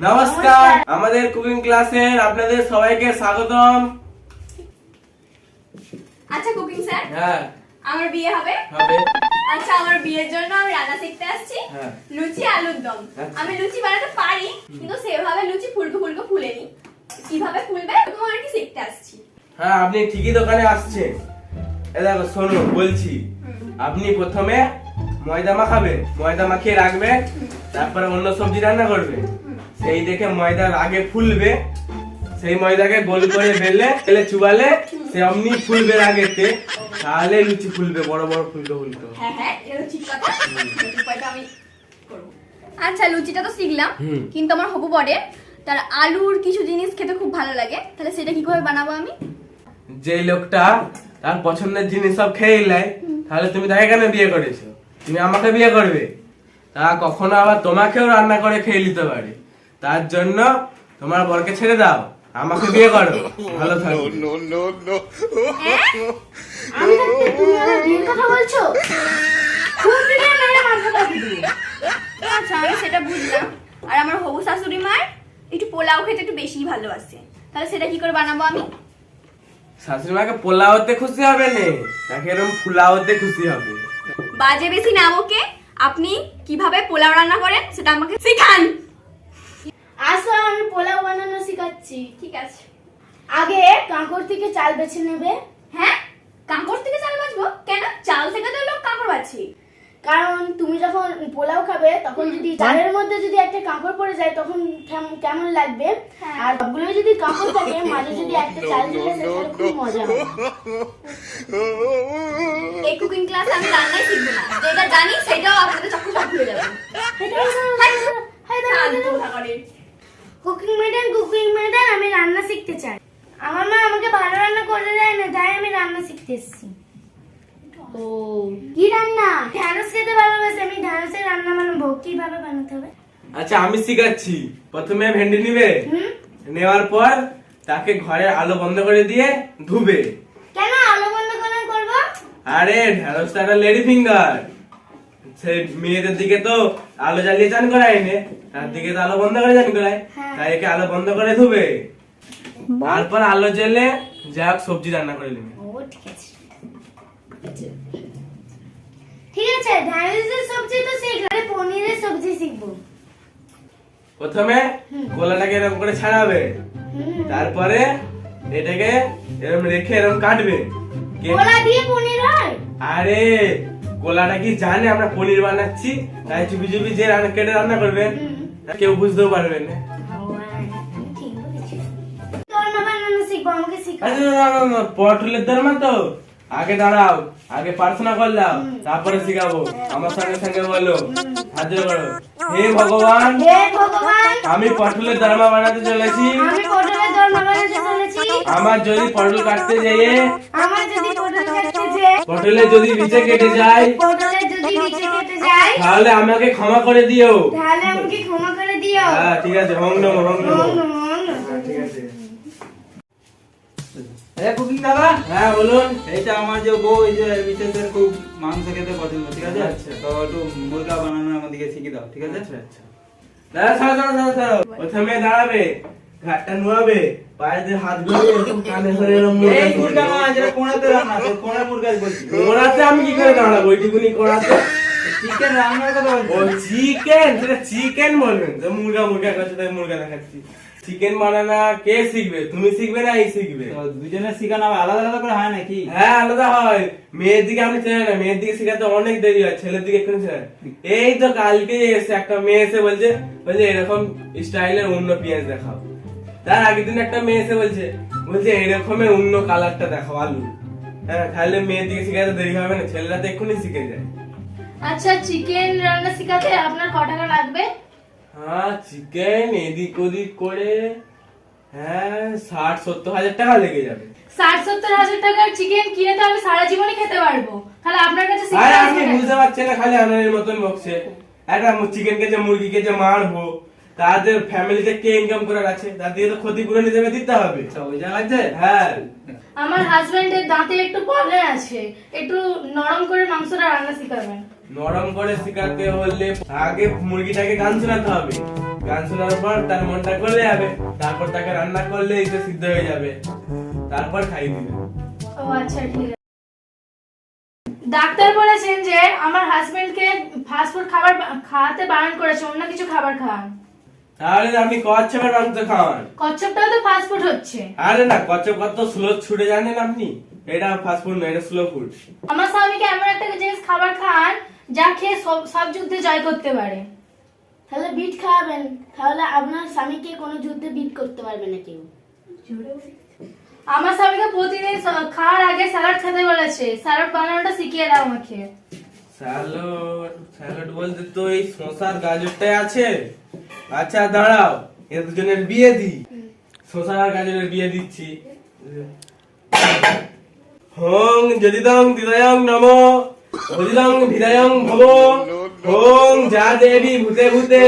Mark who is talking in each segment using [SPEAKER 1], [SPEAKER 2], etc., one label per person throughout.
[SPEAKER 1] নমস্কার। আমাদের কুকিং ক্লাসের আপনাদের সবাইকে স্বাগতম।
[SPEAKER 2] আচ্ছা কুকিং স্যার
[SPEAKER 1] হ্যাঁ।
[SPEAKER 2] আমার বিয়ে হবে।
[SPEAKER 1] হবে।
[SPEAKER 2] আচ্ছা আমার বিয়ের জন্য আমি রান্না শিখতে আসছি।
[SPEAKER 1] হ্যাঁ।
[SPEAKER 2] লুচি আলুর দম।
[SPEAKER 1] আচ্ছা।
[SPEAKER 2] আমি লুচি বানাতে পারি কিন্তু সেভাবে লুচি ফুলকো ফুলকো ফুলেনি কীভাবে ফুলবে ওরকম আর কি শিখতে আসছি।
[SPEAKER 1] হ্যাঁ আপনি ঠিকই দোকানে আসছেন। এ দেখো শোনো বলছি। আপনি প্রথমে ময়দা মাখাবেন ময়দা মাখিয়ে রাখবেন তারপরে অন্য সবজি রান্না করবে সেই দেখে ময়দার আগে ফুলবে। সেই ময়দাকে গোল করে বেলে তেলে চুবালে সে অমনি ফুলবে আগেতে তাহলে লুচি ফুলবে বড় বড় ফুলকো ফুলকো
[SPEAKER 2] হ্যাঁ হ্যাঁ এটা ঠিক কথা। এই আমি করব। আচ্ছা লুচিটা তো শিখলাম। কিন্তু আমার হবু বড়ে তার আলুর কিছু জিনিস খেতে খুব ভালো লাগে। তাহলে সেটা কি করে বানাবো আমি?
[SPEAKER 1] যে লোকটা তার পছন্দের জিনিস সব খেয়ে নেয় তাহলে তুমি তাকে কেন বিয়ে করেছ? তুমি আমাকে বিয়ে করবে? তা কখনো আবার তোমাকেও রান্না করে খেয়ে নিতে পারে। তার জন্য তোমার বরকে ছেড়ে দাও। আমাকে বিয়ে করো। ভালো
[SPEAKER 3] থাকো তুমি কথা বলছো?
[SPEAKER 2] আচ্ছা আমি সেটা বুঝলাম। আর আমার হবু শাশুড়ি মার একটু পোলাও খেতে একটু বেশি ভালোবাসে। তাহলে সেটা কি করে বানাবো আমি?
[SPEAKER 1] শাশুড়ি মাকে পোলাওতে খুশি হবে না? তাকে এরকম ফুলাওতে খুশি হবে।
[SPEAKER 2] বাজে বেশি না ওকে আপনি কীভাবে পোলাও রান্না করেন সেটা আমাকে শেখান।
[SPEAKER 3] আসো আমি পোলাও বানানো শেখাচ্ছি।
[SPEAKER 2] ঠিক আছে
[SPEAKER 3] আগে কাঁকড় থেকে চাল বেছে নেবে।
[SPEAKER 2] হ্যাঁ? কাঁকড় থেকে চাল বাজবো কেন? চাল থেকে তো লোক কাঁকড় বাছি
[SPEAKER 3] কারণ তুমি যখন পোলাও খাবে তখন যদি চালের মধ্যে যদি একটা কাঁকড় পড়ে যায় তখন কেমন লাগবে?
[SPEAKER 2] হ্যাঁ।
[SPEAKER 3] আর সবগুলো যদি কাঁকড় থাকে মাঝে যদি একটা চাল যায় তাহলে খুব মজা হবে
[SPEAKER 2] এই কুকিং ক্লাস আমি রান্নাই শিখব না। যেটা জানি সেটাও আপনাদের চক্ষু ফালতু কথা করে।
[SPEAKER 3] কুকিং ম্যাডাম কুকিং ম্যাডাম আমি রান্না শিখতে চাই। আমার মা আমাকে ভালো রান্না করে দেয় না তাই আমি রান্না শিখতে এসেছি। ও। কি রান্না? ঢ্যাঁড়স খেতে ভালোবাসি আমি ঢ্যাঁড়সের রান্না বানাবো। কীভাবে বানাতে হবে?
[SPEAKER 1] আচ্ছা আমি শিখাচ্ছি। প্রথমে ভেন্ডি নিবে।
[SPEAKER 3] হুম?
[SPEAKER 1] নেওয়ার পর তাকে ঘরের আলো বন্ধ করে দিয়ে ধুবে।
[SPEAKER 3] কেন আলো বন্ধ করে করব?
[SPEAKER 1] আরে ঢেঁড়সটা একটা লেডি ফিঙ্গার। সেই মেয়েদের দিকে তো আলো জ্বালিয়ে চান করায় নে। তার দিকে তো আলো বন্ধ করে চান করায়
[SPEAKER 3] হ্যাঁ।
[SPEAKER 1] তাই একে আলো বন্ধ করে ধুবে। তারপর আলো জ্বলে যা হোক সবজি রান্না করে নেবে।
[SPEAKER 3] ও ঠিক আছে। ঠিক আছে ঢ্যাঁড়সের সবজি তো শিখলে পনিরের সবজি শিখব।
[SPEAKER 1] প্রথমে কলাটাকে এরকম করে ছাড়াবে। তারপরে এটাকে এরকম রেখে এরকম কাটবে।
[SPEAKER 3] কলা দিয়ে পনির হয়?
[SPEAKER 1] আরে কোলাটা কি জানে? আমরা পনির বানাচ্ছি। তাই চুপি চুপি যে রান্না কেটে রান্না করবেন কেউ বুঝতেও পারবে না। না, পটলের তো। আগে দাঁড়াও আগে প্রার্থনা করলাম তারপরে শিখাবো। আমার সঙ্গে সঙ্গে বলো জোড় করো। হে ভগবান আমি পটলের দরমা বানাতে চলেছি। আমার যদি পটল কাটতে যেয়ে
[SPEAKER 3] যদি পটল
[SPEAKER 1] পটলে যদি নিচে কেটে যায়
[SPEAKER 3] পটলের যদি নিচে যায়
[SPEAKER 1] তাহলে আমাকে ক্ষমা করে দিও।
[SPEAKER 3] তাহলে আমাকে ক্ষমা করে দিও।
[SPEAKER 1] হ্যাঁ ঠিক আছে হং নম হং নম হ্যাঁ, ঠিক আছে।
[SPEAKER 4] এ কুকিং দাদা?
[SPEAKER 1] হ্যাঁ বলুন।
[SPEAKER 4] এইটা আমার যে বউ এই যে বিশেষের খুব মাংস খেতে পছন্দ ঠিক আছে?
[SPEAKER 1] আচ্ছা।
[SPEAKER 4] তো একটু মুরগা বানানো আমাদেরকে শিখে দাও ঠিক আছে?
[SPEAKER 1] আচ্ছা আচ্ছা। দাঁড়া ছাড়ো ছাড়ো ছাড়ো ছাড়ো প্রথমে দাঁড়াবে ঘাটটা নুয়াবে পায়ে দিয়ে হাত গুলিয়ে এরকম কানে ধরে এরকম
[SPEAKER 4] এই মুরগা মাছ যেটা কোনাতে রান্না তো মুরগা বলছি।
[SPEAKER 1] কোড়াতে আমি কি করে দাঁড়াবো? ওইটুকুনি কোড়াতে
[SPEAKER 4] চিকেন রান্নার কথা
[SPEAKER 1] ও চিকেন সেটা চিকেন বলবেন। তো মুরগা মুরগা করছে তাই মুরগা দেখাচ্ছি চিকেন বানানা কে শিখবে? তুমি শিখবে না এই শিখবে?
[SPEAKER 4] তো দুজনের শিখানো আলাদা আলাদা করে হয় নাকি?
[SPEAKER 1] হ্যাঁ আলাদা হয়। মেয়ের দিকে আপনি চেনেন না মেয়ের দিকে শেখাতে অনেক দেরি হয় ছেলের দিকে এক্ষুনি শেখায় এই তো কালকে এসে একটা মেয়ে এসে বলছে বলছে এরকম স্টাইলের অন্য পেঁয়াজ দেখাও। তার আগের দিন একটা মেয়ে এসে বলছে বলছে এরকমের অন্য কালারটা দেখাও আলু। হ্যাঁ তাহলে মেয়ের দিকে শেখাতে দেরি হবে না ছেলেরা তো এক্ষুনি শিখে যায়।
[SPEAKER 3] আচ্ছা চিকেন রান্না শেখাতে আপনার ক টাকা লাগবে?
[SPEAKER 1] হ্যাঁ চিকেন এদিক ওদিক করে হ্যাঁ ষাট সত্তর হাজার টাকা লেগে যাবে।
[SPEAKER 5] ষাট সত্তর হাজার টাকার চিকেন কিনে তো আমি সারা জীবনে খেতে পারব। তাহলে আপনার কাছে
[SPEAKER 1] আরে আপনি বুঝতে পারছেন না খালি আনারের মতন বকছে। একটা চিকেনকে যে মুরগিকে যে মারবো তাদের ফ্যামিলিতে কে ইনকাম করার আছে? তাদের তো ক্ষতিপূরণ হিসেবে দিতে হবে।
[SPEAKER 4] আচ্ছা ওই লাগছে?
[SPEAKER 1] হ্যাঁ।
[SPEAKER 5] আমার হাজবেন্ডের দাঁতে একটু প্রবলেম আছে। একটু নরম করে মাংসটা রান্না শিখাবেন।
[SPEAKER 1] নরম করে শিখাতে হলে আগে মুরগিটাকে গান শোনাতে হবে। গান শোনার পর তার মনটা করলে যাবে। তারপর তাকে রান্না করলে এটা সিদ্ধ হয়ে যাবে। তারপর খাই দিবে।
[SPEAKER 5] ও আচ্ছা ঠিক আছে। ডাক্তার বলেছেন যে আমার হাজবেন্ডকে ফাস্টফুড খাবার খাওয়াতে বারণ করেছে অন্য কিছু খাবার খাওয়ান
[SPEAKER 1] তাহলে আপনি কচ্ছপের মাংস খাওয়ান।
[SPEAKER 5] কচ্ছপটাও তো ফাস্টফুড হচ্ছে।
[SPEAKER 1] আরে না কচ্ছপ কত স্লো ছুটে জানেন আপনি? এটা ফাস্ট ফুড না এটা স্লো ফুড
[SPEAKER 5] আমার স্বামীকে এমন একটা জিনিস খাবার খান যা খেয়ে সব সব যুদ্ধে জয় করতে পারে।
[SPEAKER 3] তাহলে বিট খাওয়াবেন। তাহলে আপনার স্বামীকে কোনো যুদ্ধে বিট করতে পারবে না কেউ।
[SPEAKER 5] আমার স্বামীকে প্রতিদিন খাওয়ার আগে স্যালাড খেতে বলেছে। স্যালাড বানানোটা শিখিয়ে দাও আমাকে।
[SPEAKER 1] স্যালাড স্যালাড বলতে তো এই শশার গাজরটাই আছে। আচ্ছা দাঁড়াও এর দুজনের বিয়ে দি শশা আর গাজরের বিয়ে দিচ্ছি। হং যদিদং দিদয়ং নম। হরিদং ভিদয়ং ভব। হং যা দেবী ভূতে ভূতে।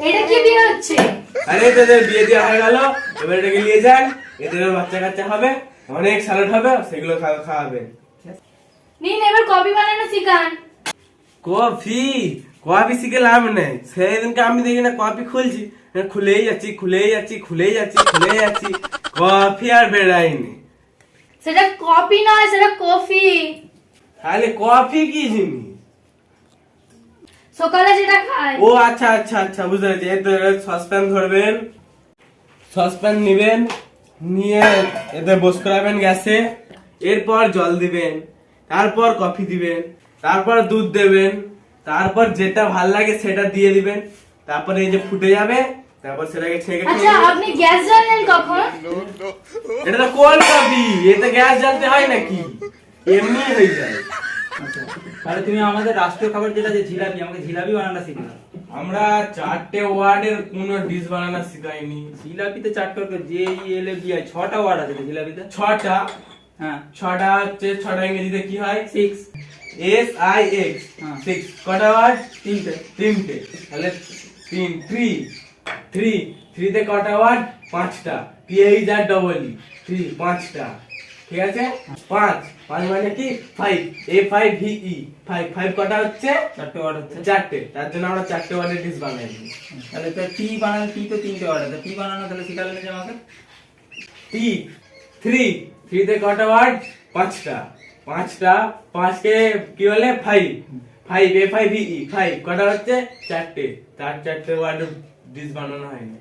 [SPEAKER 5] এটা কি বিয়ে হচ্ছে?
[SPEAKER 1] আরে তোদের বিয়ে দেওয়া হয়ে গেল এবার এটাকে নিয়ে যান। এদের বাচ্চা কাচ্চা হবে অনেক স্যালাড হবে সেগুলো খা- খাওয়াবেন
[SPEAKER 5] নিন এবার কফি বানানো শিখান।
[SPEAKER 1] কফি কফি শিখে লাভ নেই। সেদিনকে আমি দেখি না কফি খুলছি। খুলেই যাচ্ছি খুলেই যাচ্ছি খুলেই যাচ্ছি খুলেই যাচ্ছি। কফি আর বেড়াইনি।
[SPEAKER 5] সেটা কফি নয় সেটা কফি।
[SPEAKER 1] তাহলে কফি কি জিনিস?
[SPEAKER 5] সকালে যেটা খায়
[SPEAKER 1] ও আচ্ছা আচ্ছা আচ্ছা বুঝতে পেরেছি। এই তো সসপ্যান ধরবেন। সসপ্যান নেবেন নিয়ে এতে বস করাবেন গ্যাসে। এরপর জল দিবেন তারপর কফি দিবেন তারপর দুধ দেবেন তারপর যেটা ভালো লাগে সেটা দিয়ে দিবেন। তারপর এই যে ফুটে যাবে তারপর সেটাকে ছেঁকে
[SPEAKER 5] আচ্ছা আপনি গ্যাস জ্বালেন কখন?
[SPEAKER 1] এটা তো কোল্ড কফি? এতে গ্যাস জ্বালতে হয় নাকি? এমনি হয়ে যায়।
[SPEAKER 4] তাহলে তুমি আমাদের রাষ্ট্রীয় খাবার যেটা যে জিলাপি আমাকে জিলাপি বানানো শিখে
[SPEAKER 1] আমরা চারটে ওয়ার্ডের কোনো ডিশ বানানো শিখাইনি।
[SPEAKER 4] জিলাপিতে চারটে J E L A B I ছটা ওয়ার্ড আছে জিলাপিতে?
[SPEAKER 1] ছটা।
[SPEAKER 4] হ্যাঁ।
[SPEAKER 1] ছটা হচ্ছে ছটা ইংরেজিতে কি হয়?
[SPEAKER 4] সিক্স
[SPEAKER 1] এস আই এক্স
[SPEAKER 4] হ্যাঁ।
[SPEAKER 1] সিক্স কটা ওয়ার্ড?
[SPEAKER 4] তিনটে।
[SPEAKER 1] তিনটে। তাহলে তিন থ্রি থ্রি থ্রিতে কটা ওয়ার্ড? পাঁচটা। P H R double E three পাঁচটা। ঠিক আছে? পাঁচ। পাঁচ মানে কি? Five A five V E five five কটা হচ্ছে?
[SPEAKER 4] চারটে ওয়ার্ড হচ্ছে।
[SPEAKER 1] চারটে। তার জন্য আমরা চারটে ওয়ার্ডের ডিশ বানাই
[SPEAKER 4] তাহলে তো টি বানানো টি তো তিনটে ওয়ার্ড আছে। টি বানানো তাহলে শিখালে যে আমাকে?
[SPEAKER 1] টি থ্রি থ্রিতে কটা ওয়ার্ড পাঁচটা। পাঁচটা পাঁচকে কি বলে? Five five A five E five কটা হচ্ছে? চারটে। তার চারটে ওয়ার্ড ডিশ বানানো হয়নি।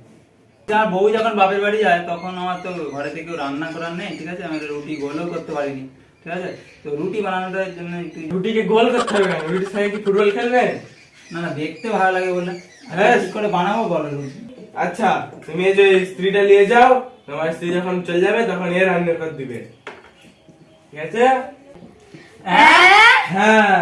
[SPEAKER 4] আমার বউ যখন বাপের বাড়ি যায় তখন আমার তো ঘরে থেকে রান্না করার নেই ঠিক আছে? আমি রুটি গোলও করতে পারিনি। ঠিক আছে? তো রুটি বানানোটার জন্য একটু
[SPEAKER 1] রুটিকে গোল করতে হবে রুটির সঙ্গে কি ফুটবল খেলবে?
[SPEAKER 4] না না দেখতে ভালো লাগে বলে
[SPEAKER 1] হ্যাঁ।
[SPEAKER 4] কি করে বানাবো বলো রুটি?
[SPEAKER 1] আচ্ছা তুমি এই যে স্ত্রীটা নিয়ে যাও তোমার স্ত্রী যখন চলে যাবে তখন এ রান্না করে দিবে। ঠিক আছে?
[SPEAKER 5] হ্যাঁ?
[SPEAKER 1] হ্যাঁ।